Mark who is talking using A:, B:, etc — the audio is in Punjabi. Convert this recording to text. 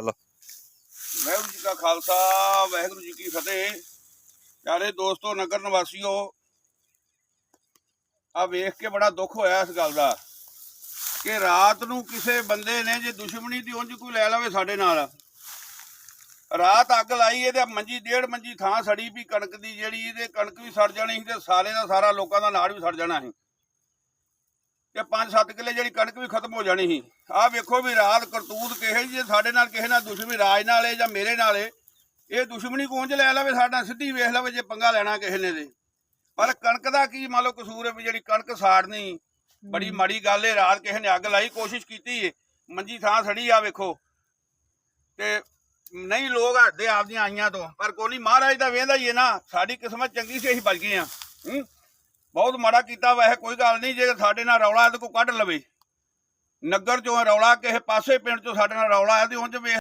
A: ਹਲੋ
B: ਵਾਹਿਗੁਰੂ ਜੀ ਕਾ ਖਾਲਸਾ, ਵਾਹਿਗੁਰੂ ਜੀ ਕੀ ਫਤਿਹ। ਪਿਆਰੇ ਦੋਸਤੋ, ਨਗਰ ਨਿਵਾਸੀਓ ਆ ਵੇਖ ਕੇ ਬੜਾ ਦੁੱਖ ਹੋਇਆ ਇਸ ਗੱਲ ਦਾ ਕਿ ਰਾਤ ਨੂੰ ਕਿਸੇ ਬੰਦੇ ਨੇ ਜੇ ਦੁਸ਼ਮਣੀ ਦੀ ਉਂਝ ਕੋਈ ਲੈ ਲਵੇ ਸਾਡੇ ਨਾਲ। ਰਾਤ ਅੱਗ ਲਾਈ, ਇਹਦੇ ਮੰਜੀ, ਡੇਢ ਮੰਜੀ ਥਾਂ ਸੜੀ ਵੀ, ਕਣਕ ਦੀ ਜਿਹੜੀ, ਇਹਦੇ ਕਣਕ ਵੀ ਸੜ ਜਾਣੀ ਸੀ ਤੇ ਸਾਰੇ ਦਾ ਸਾਰਾ ਲੋਕਾਂ ਦਾ ਨਾੜ ਵੀ ਸੜ ਜਾਣਾ ਸੀ। ਤੇ 5-7 ਕਿੱਲੇ ਜਿਹੜੀ ਕਣਕ ਵੀ ਖਤਮ ਹੋ ਜਾਣੀ ਸੀ। ਆਹ ਵੇਖੋ ਵੀ ਰਾਤ ਕਰਤੂਤ ਕਿਹੇ ਜੇ ਸਾਡੇ ਨਾਲ ਕਿਸੇ ਨਾਲ ਦੁਸ਼ਮਣੀ ਰਾਜ ਨਾਲ ਜਾਂ ਮੇਰੇ ਨਾਲ ਇਹ ਦੁਸ਼ਮਣੀ ਕੋਂਜ ਲੈ ਲਵੇ ਸਾਡਾ ਸਿੱਧੀ ਵੇਖ ਲਵੇ ਜੇ ਪੰਗਾ ਲੈਣਾ ਕਿਸੇ ਨੇ ਦੇ ਪਰ ਕਣਕ ਦਾ ਕੀ ਮੰਨ ਲਓ ਕਸੂਰ ਹੈ ਵੀ ਜਿਹੜੀ ਕਣਕ ਸਾੜਨੀ ਬੜੀ ਮਾੜੀ ਗੱਲ ਏ ਰਾਤ ਕਿਸੇ ਨੇ ਅੱਗ ਲਾਈ ਕੋਸ਼ਿਸ਼ ਕੀਤੀ ਏ ਮੰਜੀ ਥਾਂ ਸੜੀ ਆ ਵੇਖੋ। ਤੇ ਨਹੀਂ ਲੋਕ ਹੱਦੇ ਆਪਦੀਆਂ ਆਈਆਂ ਤੋਂ ਪਰ ਕੋਈ ਨਹੀਂ ਮਹਾਰਾਜ ਦਾ ਵੇਂਦਾ ਹੀ ਏ ਨਾ ਸਾਡੀ ਕਿਸਮਤ ਚੰਗੀ ਸੀ ਅਸੀਂ ਬਚ ਗਏ ਆ ਹੂੰ? ਬਹੁਤ ਮਾੜਾ ਕੀਤਾ ਵੈਸੇ ਕੋਈ ਗੱਲ ਨਹੀਂ ਜੇ ਸਾਡੇ ਨਾਲ ਰੌਲਾ ਹੈ ਤਾਂ ਕੋਈ ਕੱਢ ਲਵੇ। ਨਗਰ ਚੋਂ ਰੌਲਾ ਕਿਸੇ ਪਾਸੇ ਪਿੰਡ ਚੋਂ ਸਾਡੇ ਨਾਲ ਰੌਲਾ ਹੈ ਤੇ ਉਂਝ ਵੇਖ